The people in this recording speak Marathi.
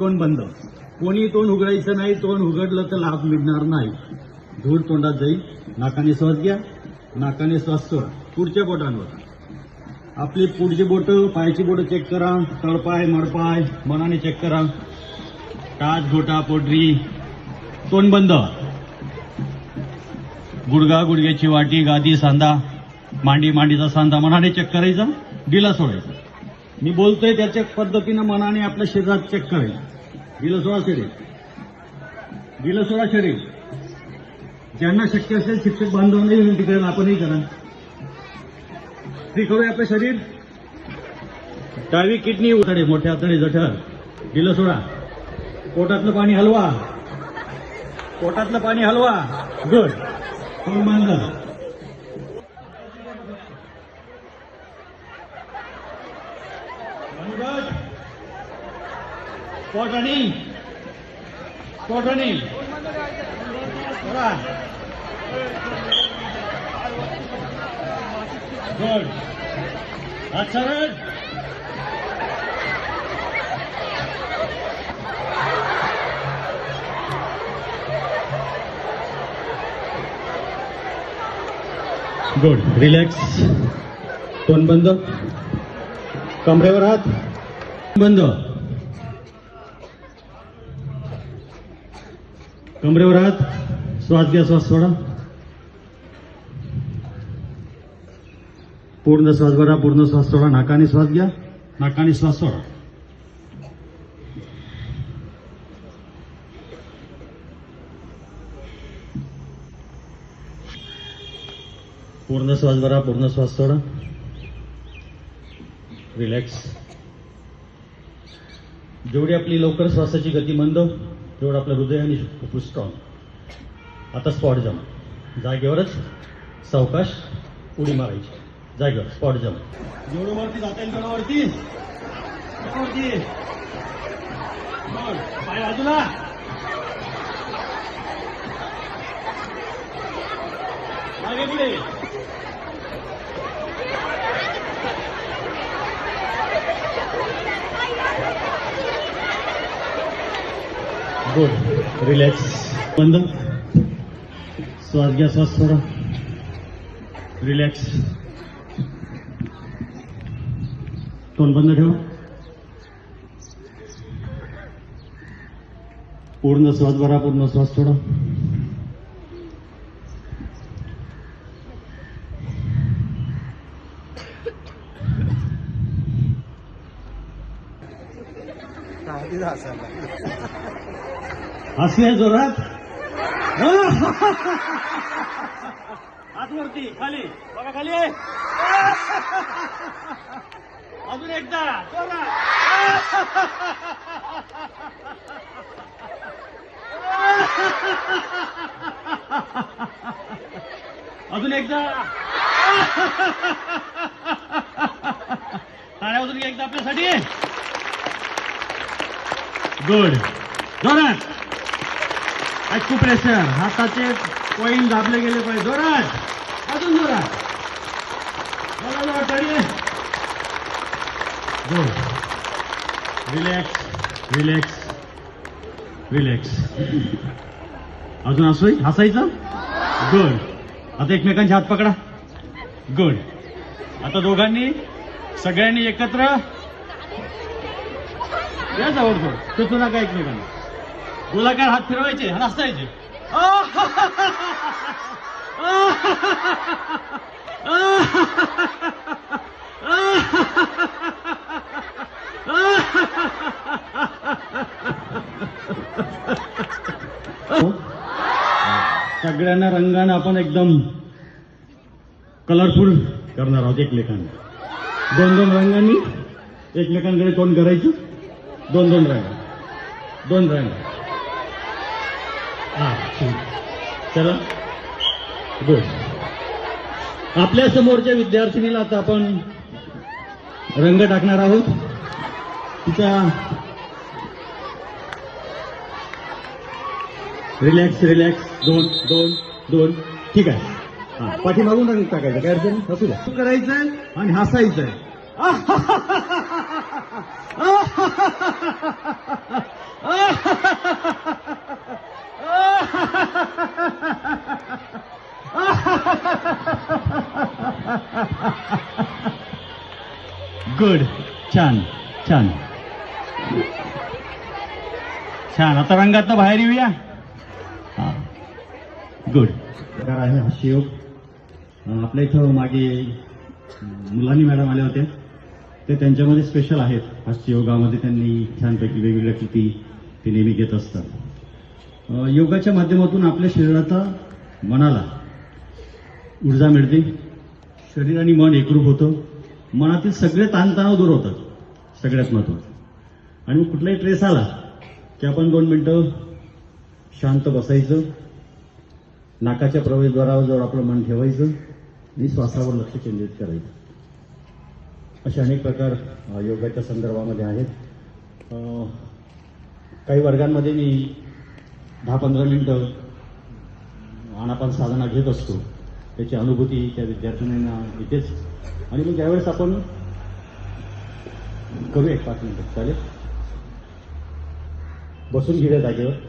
तोंड बंद? कोणी तोंड उघडायचं नाही तोंड उघडलं तर लाभ मिळणार नाही. धूळ तोंडात जाईल नाकाने श्वास घ्या नाकाने श्वास सोडा. पुढच्या बोटांवर. आपली पुढची बोटं पायाची बोटं चेक करा तळपाय मडपाय मनाने चेक करा. टाच घोटा पोटरी. तोंड बंद. गुडगा गुडघ्याची वाटी गादी सांदा मांडी मांडीचा सांदा मनाने चेक करायचा दिला सोडायचा. मी बोलतोय त्याच्या पद्धतीनं मनाने आपल्या शरीरात चेक करेल दिलसोळा शरीर. दिलं सोळा शरीर. ज्यांना शक्य असेल शिक्षक बांधवांनाही विनंती करेल आपणही करा फ्री करूया आपलं शरीर. डावी किडनी उतडे मोठ्या आतडे जठर. दिलं सोडा. पोटातलं पाणी हलवा. पोटातलं पाणी हलवा. गुड. तोंड बांधा पोटानी पोटानी गुड. अच्छा सरळ गुड. रिलॅक्स. तोंड बंद. कमरेवर हात. बंद. कमरेवर आहात श्वास घ्या श्वास सोडा. पूर्ण श्वास भरा पूर्ण श्वास सोडा. नाकाने श्वास घ्या नाकाने श्वास सोडा. पूर्ण श्वास भरा पूर्ण श्वास सोडा. रिलॅक्स जेवढी आपली लवकर श्वासाची गती मंद हो, तेवढं आपलं हृदय आणि फुफ्फुस स्ट्रॉंग आता स्पॉट जमा. जागेवरच सावकाश उडी मारायची. जागेवर स्पॉट जमा. जेवढं वरती जाता येईल तेवढं वरती. वरती. पाय बाजूला. मागे पुढे. गुड रिलॅक्स बंद श्वास घ्या श्वास सोडा रिलॅक्स तोंड बंद ठेवा पूर्ण श्वास भरा पूर्ण श्वास सोडा हसूया जोरात? हात वरती खाली. बघा खाली. अजून एकदा. अजून एकदा. टाळ्या अजून एकदा आपल्यासाठी? गुड जोरात. ऐकू प्रेशर. हाताचे पॉईंट दाबले गेले पाहिजे. जोरात. अजून जोरात. गुड. रिलॅक्स रिलॅक्स रिलॅक्स अजून असोय हसायचं? गुड आता एकमेकांचे हात पकडा. गुड आता दोघांनी सगळ्यांनी एकत्र. या आवडतो जवळ सुचू नका एकमेकांना? गोलाकार हात फिरवायचे आणि हसायचे. सगळ्यांना रंगानं आपण एकदम कलरफुल करणार आहोत एकमेकांना. दोन दोन रंगांनी एकमेकांकडे तोंड करायचं दोन दोन रंग. दोन रंग. हा. चला. गुड. आपल्या समोरच्या विद्यार्थिनीला आता आपण रंग टाकणार आहोत. तिचा रिलॅक्स रिलॅक्स. दोन दोन दोन. ठीक आहे. हा पाठीमागून रंग टाकायचं. काय अडचण? असू द्या. करायचंय? आणि हसायचंय. गुड छान छान छान आता रंगातनं बाहेर येऊया. गुड आहे हस्तयोग आपल्या इथं मागे मुलांनी मॅडम आल्या होत्या. ते त्यांच्यामध्ये स्पेशल आहेत. हस्तयोगामध्ये त्यांनी छानपैकी वेगवेगळ्या कृती ते नेहमी घेत असतात. योगाच्या माध्यमातून आपल्या शरीराचा मनाला ऊर्जा मिळते. शरीर आणि मन एकरूप होतं. मनातील सगळे ताणतणाव दूर होतात सगळ्यात महत्त्वाचं आणि मग कुठलाही ट्रेस आला की आपण दोन मिनटं शांत बसायचं नाकाच्या प्रवेशद्वारावर आपलं मन ठेवायचं आणि श्वासावर लक्ष केंद्रित करायचं. असे अनेक प्रकार योगाच्या संदर्भामध्ये आहेत. काही वर्गांमध्ये मी दहा पंधरा मिनटं आणापान साधना घेत असतो. त्याची अनुभूती त्या विद्यार्थिनींना येतेच. आणि मग त्यावेळेस आपण करूया एक पाच मिनिटं. चालेल? बसून घेऊया जागेवर.